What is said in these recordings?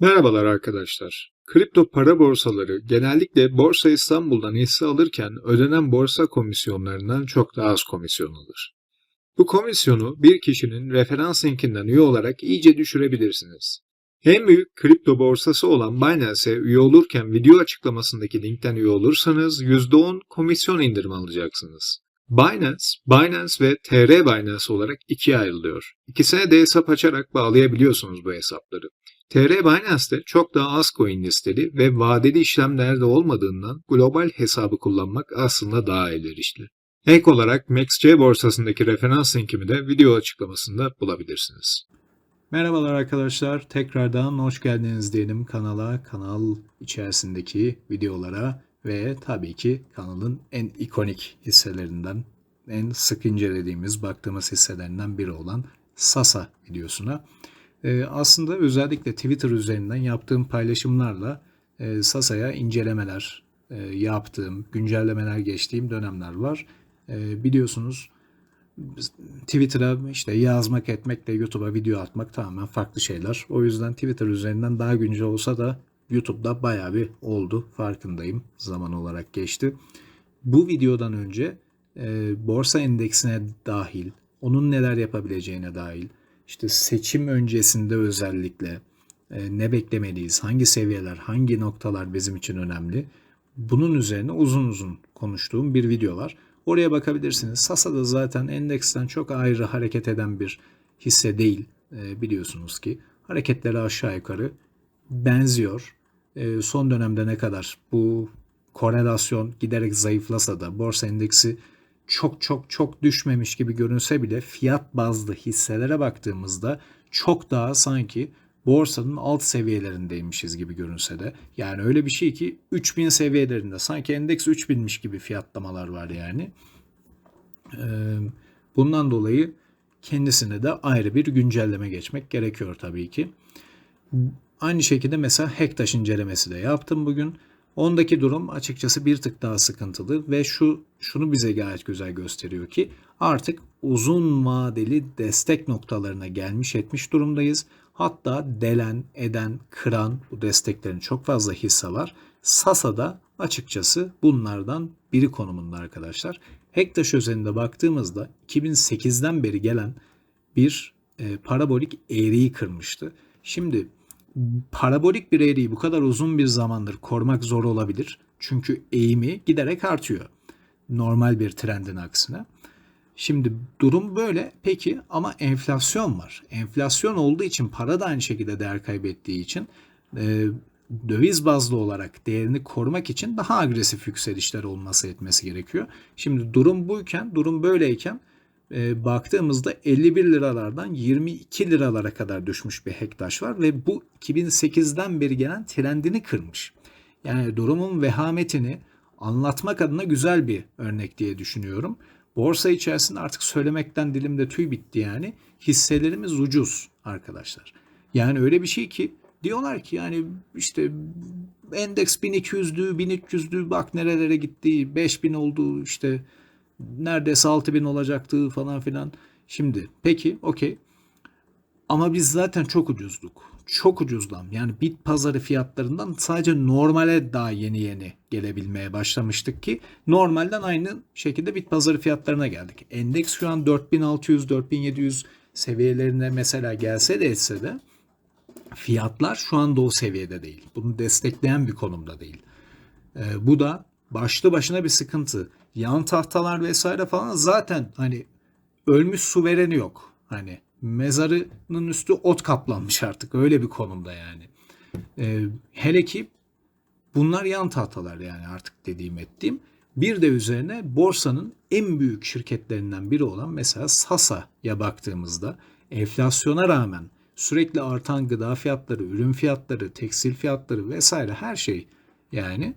Merhabalar arkadaşlar. Kripto para borsaları genellikle Borsa İstanbul'dan hisse alırken ödenen borsa komisyonlarından çok daha az komisyon alır. Bu komisyonu bir kişinin referans linkinden üye olarak iyice düşürebilirsiniz. En büyük kripto borsası olan Binance'e üye olurken video açıklamasındaki linkten üye olursanız %10 komisyon indirimi alacaksınız. Binance, Binance ve TR Binance olarak ikiye ayrılıyor. İkisine de hesap açarak bağlayabiliyorsunuz bu hesapları. TR Binance'de çok daha az coin listeli ve vadeli işlemlerde olmadığından global hesabı kullanmak aslında daha elverişli. Ek olarak MaxC borsasındaki referans linkimi de video açıklamasında bulabilirsiniz. Merhabalar arkadaşlar. Tekrardan hoş geldiniz diyelim kanala, kanal içerisindeki videolara ve tabii ki kanalın en ikonik hisselerinden, en sık incelediğimiz, baktığımız hisselerinden biri olan Sasa videosuna. Ee, aslında özellikle Twitter üzerinden yaptığım paylaşımlarla e, Sasa'ya incelemeler e, yaptığım, güncellemeler geçtiğim dönemler var. E, biliyorsunuz Twitter'a işte yazmak etmekle YouTube'a video atmak tamamen farklı şeyler. O yüzden Twitter üzerinden daha güncel olsa da YouTube'da bayağı bir oldu. Farkındayım. Zaman olarak geçti. Bu videodan önce e, borsa endeksine dahil, onun neler yapabileceğine dahil, işte seçim öncesinde özellikle e, ne beklemeliyiz, hangi seviyeler, hangi noktalar bizim için önemli. Bunun üzerine uzun uzun konuştuğum bir video var. Oraya bakabilirsiniz. Sasa da zaten endeksten çok ayrı hareket eden bir hisse değil e, biliyorsunuz ki. Hareketleri aşağı yukarı benziyor. E, son dönemde ne kadar bu korelasyon giderek zayıflasa da borsa endeksi çok çok çok düşmemiş gibi görünse bile fiyat bazlı hisselere baktığımızda çok daha sanki borsanın alt seviyelerindeymişiz gibi görünse de yani öyle bir şey ki 3000 seviyelerinde sanki endeks 3000'miş gibi fiyatlamalar var yani. Bundan dolayı kendisine de ayrı bir güncelleme geçmek gerekiyor tabii ki. Aynı şekilde mesela Hektaş incelemesi de yaptım bugün. Ondaki durum açıkçası bir tık daha sıkıntılı ve şu şunu bize gayet güzel gösteriyor ki artık uzun vadeli destek noktalarına gelmiş etmiş durumdayız. Hatta delen, eden, kıran bu desteklerin çok fazla hisse var. Sasa'da açıkçası bunlardan biri konumunda arkadaşlar. Hektaş özelinde baktığımızda 2008'den beri gelen bir e, parabolik eğriyi kırmıştı. Şimdi parabolik bir eğriyi bu kadar uzun bir zamandır korumak zor olabilir. Çünkü eğimi giderek artıyor. Normal bir trendin aksine. Şimdi durum böyle peki ama enflasyon var. Enflasyon olduğu için para da aynı şekilde değer kaybettiği için e, döviz bazlı olarak değerini korumak için daha agresif yükselişler olması etmesi gerekiyor. Şimdi durum buyken, durum böyleyken e, baktığımızda 51 liralardan 22 liralara kadar düşmüş bir hektaş var ve bu 2008'den beri gelen trendini kırmış. Yani durumun vehametini anlatmak adına güzel bir örnek diye düşünüyorum. Borsa içerisinde artık söylemekten dilimde tüy bitti yani. Hisselerimiz ucuz arkadaşlar. Yani öyle bir şey ki diyorlar ki yani işte endeks 1200'lü 1300'lü bak nerelere gitti 5000 oldu işte neredeyse 6000 olacaktı falan filan. Şimdi peki okey ama biz zaten çok ucuzduk. Çok ucuzlam. Yani bit pazarı fiyatlarından sadece normale daha yeni yeni gelebilmeye başlamıştık ki normalden aynı şekilde bit pazarı fiyatlarına geldik. Endeks şu an 4600-4700 seviyelerine mesela gelse de etse de fiyatlar şu anda o seviyede değil. Bunu destekleyen bir konumda değil. Ee, bu da başlı başına bir sıkıntı. Yan tahtalar vesaire falan zaten hani ölmüş su vereni yok. Hani mezarının üstü ot kaplanmış artık öyle bir konumda yani. Ee, hele ki bunlar yan tahtalar yani artık dediğim ettiğim. Bir de üzerine borsanın en büyük şirketlerinden biri olan mesela Sasa'ya baktığımızda enflasyona rağmen sürekli artan gıda fiyatları, ürün fiyatları, tekstil fiyatları vesaire her şey yani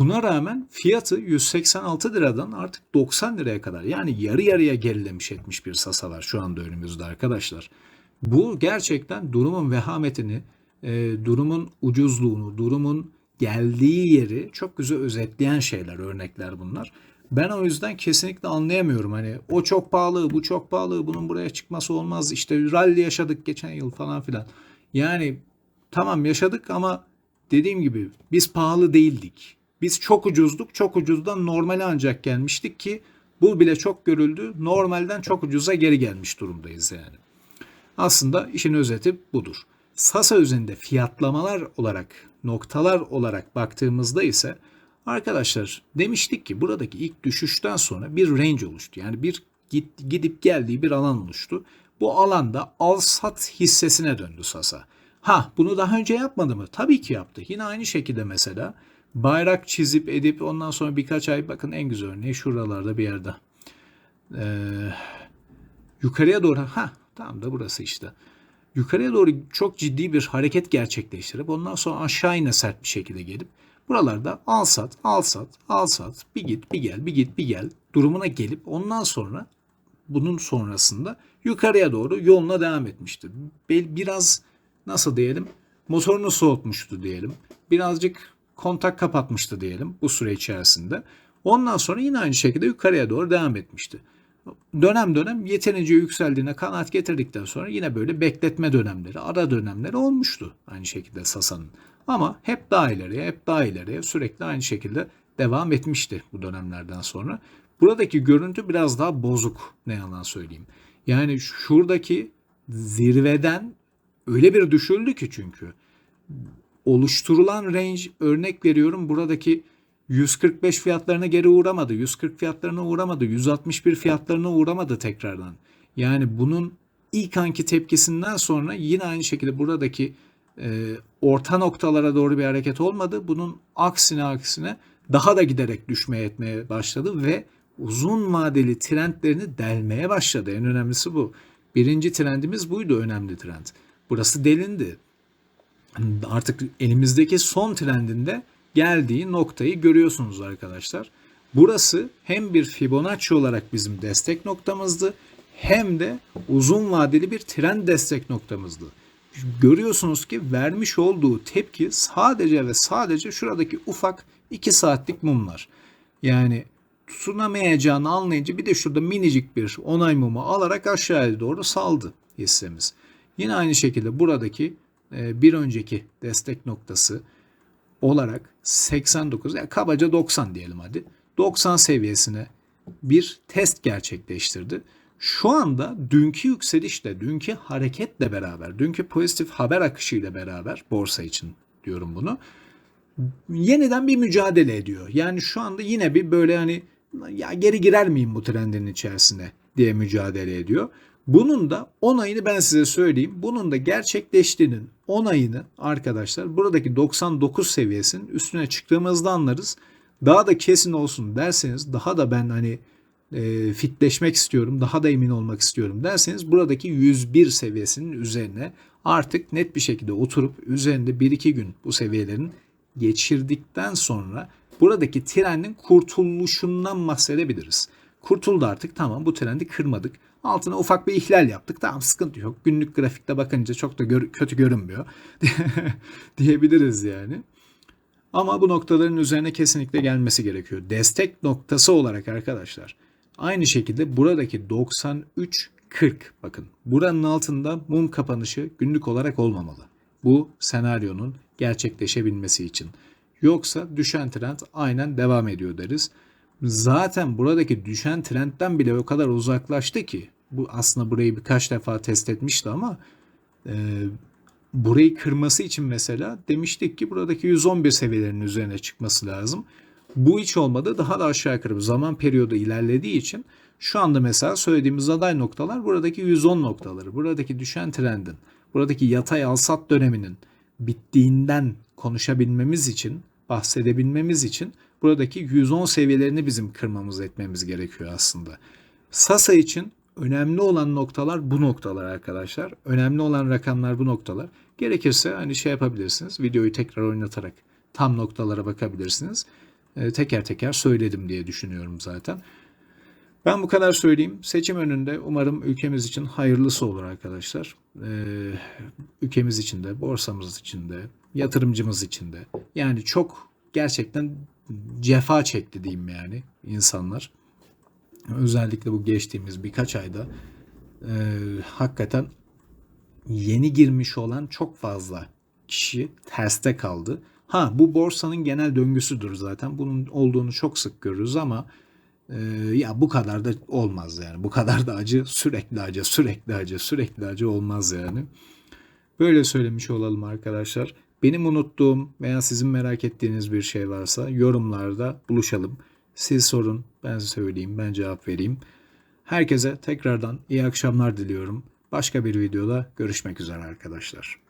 Buna rağmen fiyatı 186 liradan artık 90 liraya kadar yani yarı yarıya gerilemiş etmiş bir sasa var şu anda önümüzde arkadaşlar. Bu gerçekten durumun vehametini, e, durumun ucuzluğunu, durumun geldiği yeri çok güzel özetleyen şeyler, örnekler bunlar. Ben o yüzden kesinlikle anlayamıyorum. Hani o çok pahalı, bu çok pahalı, bunun buraya çıkması olmaz. İşte rally yaşadık geçen yıl falan filan. Yani tamam yaşadık ama dediğim gibi biz pahalı değildik. Biz çok ucuzduk. Çok ucuzdan normale ancak gelmiştik ki bu bile çok görüldü. Normalden çok ucuza geri gelmiş durumdayız yani. Aslında işin özeti budur. Sasa üzerinde fiyatlamalar olarak, noktalar olarak baktığımızda ise arkadaşlar demiştik ki buradaki ilk düşüşten sonra bir range oluştu. Yani bir git, gidip geldiği bir alan oluştu. Bu alanda al sat hissesine döndü Sasa. Ha bunu daha önce yapmadı mı? Tabii ki yaptı. Yine aynı şekilde mesela bayrak çizip edip ondan sonra birkaç ay bakın en güzel örneği şuralarda bir yerde. Ee, yukarıya doğru ha tamam da burası işte. Yukarıya doğru çok ciddi bir hareket gerçekleştirip ondan sonra aşağı yine sert bir şekilde gelip buralarda al sat al sat al sat bir git bir gel bir git bir gel durumuna gelip ondan sonra bunun sonrasında yukarıya doğru yoluna devam etmiştir. Biraz nasıl diyelim motorunu soğutmuştu diyelim. Birazcık kontak kapatmıştı diyelim bu süre içerisinde. Ondan sonra yine aynı şekilde yukarıya doğru devam etmişti. Dönem dönem yeterince yükseldiğine kanaat getirdikten sonra yine böyle bekletme dönemleri, ara dönemleri olmuştu aynı şekilde Sasa'nın. Ama hep daha ileriye, hep daha ileriye sürekli aynı şekilde devam etmişti bu dönemlerden sonra. Buradaki görüntü biraz daha bozuk ne yalan söyleyeyim. Yani şuradaki zirveden öyle bir düşüldü ki çünkü oluşturulan range örnek veriyorum buradaki 145 fiyatlarına geri uğramadı. 140 fiyatlarına uğramadı. 161 fiyatlarına uğramadı tekrardan. Yani bunun ilk anki tepkisinden sonra yine aynı şekilde buradaki e, orta noktalara doğru bir hareket olmadı. Bunun aksine aksine daha da giderek düşmeye etmeye başladı ve uzun vadeli trendlerini delmeye başladı. En önemlisi bu. Birinci trendimiz buydu önemli trend. Burası delindi artık elimizdeki son trendinde geldiği noktayı görüyorsunuz arkadaşlar. Burası hem bir Fibonacci olarak bizim destek noktamızdı hem de uzun vadeli bir trend destek noktamızdı. Görüyorsunuz ki vermiş olduğu tepki sadece ve sadece şuradaki ufak 2 saatlik mumlar. Yani tutunamayacağını anlayınca bir de şurada minicik bir onay mumu alarak aşağıya doğru saldı hissemiz. Yine aynı şekilde buradaki bir önceki destek noktası olarak 89 yani kabaca 90 diyelim hadi. 90 seviyesine bir test gerçekleştirdi. Şu anda dünkü yükselişle, dünkü hareketle beraber, dünkü pozitif haber akışıyla beraber borsa için diyorum bunu. Yeniden bir mücadele ediyor. Yani şu anda yine bir böyle hani ya geri girer miyim bu trendin içerisine diye mücadele ediyor. Bunun da onayını ben size söyleyeyim. Bunun da gerçekleştiğinin onayını arkadaşlar buradaki 99 seviyesinin üstüne çıktığımızda anlarız. Daha da kesin olsun derseniz daha da ben hani e, fitleşmek istiyorum, daha da emin olmak istiyorum derseniz buradaki 101 seviyesinin üzerine artık net bir şekilde oturup üzerinde 1-2 gün bu seviyelerin geçirdikten sonra buradaki trendin kurtuluşundan bahsedebiliriz. Kurtuldu artık tamam bu trendi kırmadık. Altına ufak bir ihlal yaptık. Tamam sıkıntı yok. Günlük grafikte bakınca çok da gör- kötü görünmüyor. diyebiliriz yani. Ama bu noktaların üzerine kesinlikle gelmesi gerekiyor. Destek noktası olarak arkadaşlar. Aynı şekilde buradaki 93 40 bakın buranın altında mum kapanışı günlük olarak olmamalı. Bu senaryonun gerçekleşebilmesi için. Yoksa düşen trend aynen devam ediyor deriz. Zaten buradaki düşen trendten bile o kadar uzaklaştı ki bu aslında burayı birkaç defa test etmişti ama e, burayı kırması için mesela demiştik ki buradaki 111 seviyelerinin üzerine çıkması lazım. Bu hiç olmadı. Daha da aşağı yukarı zaman periyodu ilerlediği için şu anda mesela söylediğimiz aday noktalar buradaki 110 noktaları. Buradaki düşen trendin, buradaki yatay alsat döneminin bittiğinden konuşabilmemiz için, bahsedebilmemiz için buradaki 110 seviyelerini bizim kırmamız etmemiz gerekiyor aslında. Sasa için önemli olan noktalar bu noktalar arkadaşlar. Önemli olan rakamlar bu noktalar. Gerekirse hani şey yapabilirsiniz. Videoyu tekrar oynatarak tam noktalara bakabilirsiniz. Ee, teker teker söyledim diye düşünüyorum zaten. Ben bu kadar söyleyeyim. Seçim önünde umarım ülkemiz için hayırlısı olur arkadaşlar. Ee, ülkemiz için de, borsamız için de, yatırımcımız için de. Yani çok gerçekten cefa çekti diyeyim yani insanlar. Özellikle bu geçtiğimiz birkaç ayda e, hakikaten yeni girmiş olan çok fazla kişi terste kaldı. Ha bu borsanın genel döngüsüdür zaten. Bunun olduğunu çok sık görürüz ama e, ya bu kadar da olmaz yani. Bu kadar da acı sürekli acı sürekli acı sürekli acı olmaz yani. Böyle söylemiş olalım arkadaşlar. Benim unuttuğum veya sizin merak ettiğiniz bir şey varsa yorumlarda buluşalım. Siz sorun, ben söyleyeyim, ben cevap vereyim. Herkese tekrardan iyi akşamlar diliyorum. Başka bir videoda görüşmek üzere arkadaşlar.